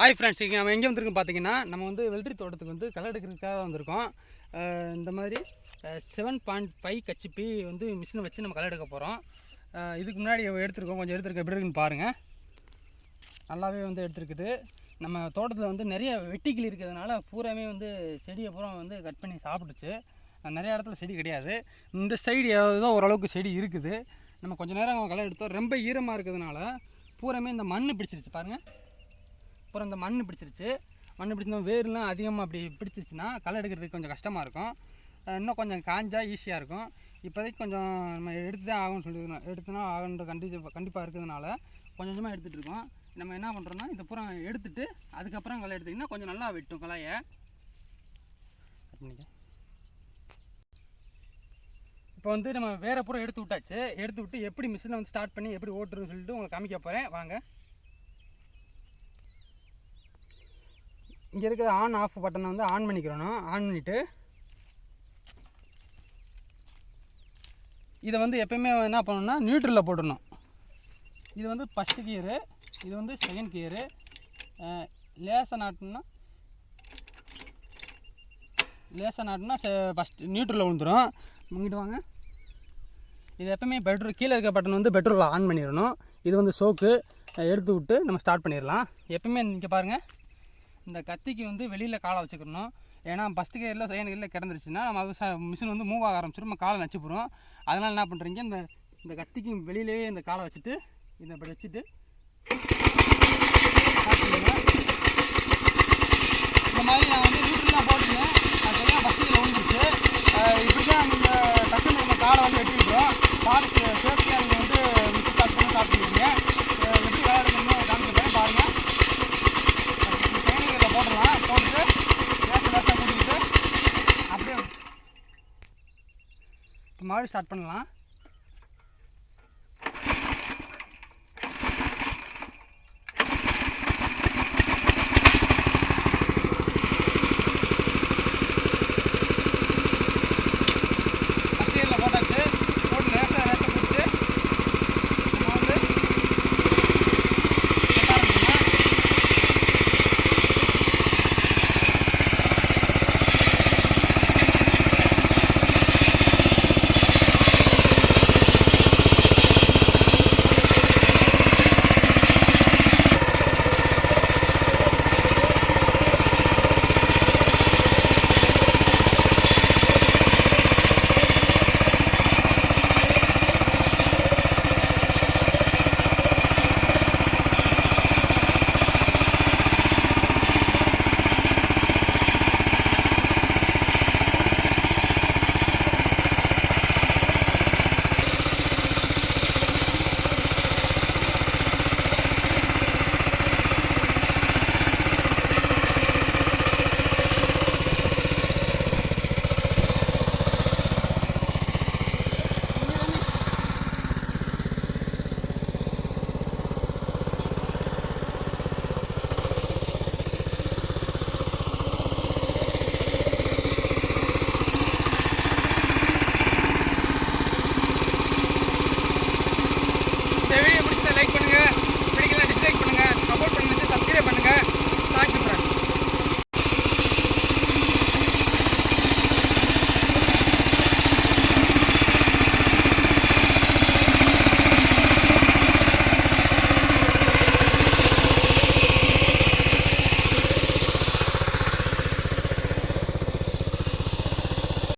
Hi friends இங்கே நம்ம எங்கே வந்திருக்கோம் பார்த்தீங்கன்னா நம்ம வந்து வெள்ளரி தோட்டத்துக்கு வந்து களை எடுக்கிறதுக்காக வந்திருக்கோம். இந்த மாதிரி செவன் பாயிண்ட் ஃபைவ் கச்சிப்பி வந்து மிஷினை வச்சு நம்ம களை எடுக்க போகிறோம் இதுக்கு முன்னாடி எடுத்திருக்கோம் கொஞ்சம் எடுத்துருக்க எப்படி இருக்குன்னு பாருங்கள் நல்லாவே வந்து எடுத்துருக்குது. நம்ம தோட்டத்தில் வந்து நிறைய வெட்டிக்கிளி இருக்கிறதுனால பூராமே வந்து செடியை பூரா வந்து கட் பண்ணி சாப்பிட்டுச்சு. நிறைய இடத்துல செடி கிடையாது. இந்த சைடு ஏதாவது ஓரளவுக்கு செடி இருக்குது. நம்ம கொஞ்ச நேரம் களை எடுத்தோம். ரொம்ப ஈரமாக இருக்கிறதுனால பூராமே இந்த மண் பிடிச்சிருச்சு. பாருங்கள் அப்புறம் இந்த மண் பிடிச்சிருச்சு. மண் பிடிச்சிருந்தா வேர்லாம் அதிகமாக அப்படி பிடிச்சிருச்சுன்னா களை எடுக்கிறதுக்கு கொஞ்சம் கஷ்டமாக இருக்கும். இன்னும் கொஞ்சம் காஞ்சா ஈஸியாக இருக்கும். இப்போதைக்கு கொஞ்சம் நம்ம எடுத்து தான் ஆகும்னு சொல்லி எடுத்துனா ஆகுன்ற கண்டி கண்டிப்பாக இருக்கிறதுனால கொஞ்சம் கொஞ்சமாக எடுத்துகிட்டு இருக்கோம். நம்ம என்ன பண்ணுறோன்னா இந்த பூரா எடுத்துட்டு அதுக்கப்புறம் களை எடுத்திங்கன்னா கொஞ்சம் நல்லா வெட்டும் களையை. கட் பண்ணிக்க. இப்போ வந்து நம்ம வேறு பூரா எடுத்து விட்டாச்சு. எடுத்து விட்டு எப்படி மிஷினை வந்து ஸ்டார்ட் பண்ணி எப்படி ஓட்டுறதுன்னு சொல்லிட்டு உங்களுக்கு காமிக்க போகிறேன் வாங்க. இங்கே இருக்கிற ஆன் ஆஃப் பட்டனை வந்து ஆன் பண்ணிக்கிறணும். ஆன் பண்ணிவிட்டு இதை வந்து எப்பயுமே என்ன பண்ணணும்னா நியூட்ரலில் போட்டுடணும். இது வந்து ஃபஸ்ட்டு கியரு இது வந்து செகண்ட் கியரு லேசை நாட்டினா லேசை நாட்டினா ஃபஸ்ட் நியூட்ரலில் விழுந்துடும் முங்கிட்டு வாங்க. இது எப்பவுமே பெட்ரோல் கீழே இருக்க பட்டன் வந்து பெட்ரோலில் ஆன் பண்ணிடணும். இது வந்து சோக்கு எடுத்து விட்டு நம்ம ஸ்டார்ட் பண்ணிடலாம். எப்பவுமே இங்கே பாருங்கள் இந்த கத்திக்கு வந்து வெளியில் காலை வச்சுக்கணும். ஏன்னா ஃபஸ்ட்டு கேரில் செகண்ட் கேரில் கிடந்துருச்சுன்னா நம்ம அது மிஷின் வந்து மூவ் ஆக ஆரம்பிச்சிடும் நம்ம காலை நச்சு அதனால் என்ன பண்ணுறீங்க இந்த இந்த கத்திக்கு வெளியிலேயே இந்த காலை வச்சுட்டு இதை இப்படி வச்சுட்டு இந்த மாதிரி நான் வந்து வீட்டில் தான் போட்டுருந்தேன். அது சரியாக ஃபஸ்ட்டு கியரில் விழுந்துருச்சு. இப்படி தான் இந்த டக்குன்னு நம்ம காலை வந்து வெட்டிடுறோம் பார்த்து சேஃப்டியாக மாதிரி ஸ்டார்ட் பண்ணலாம்.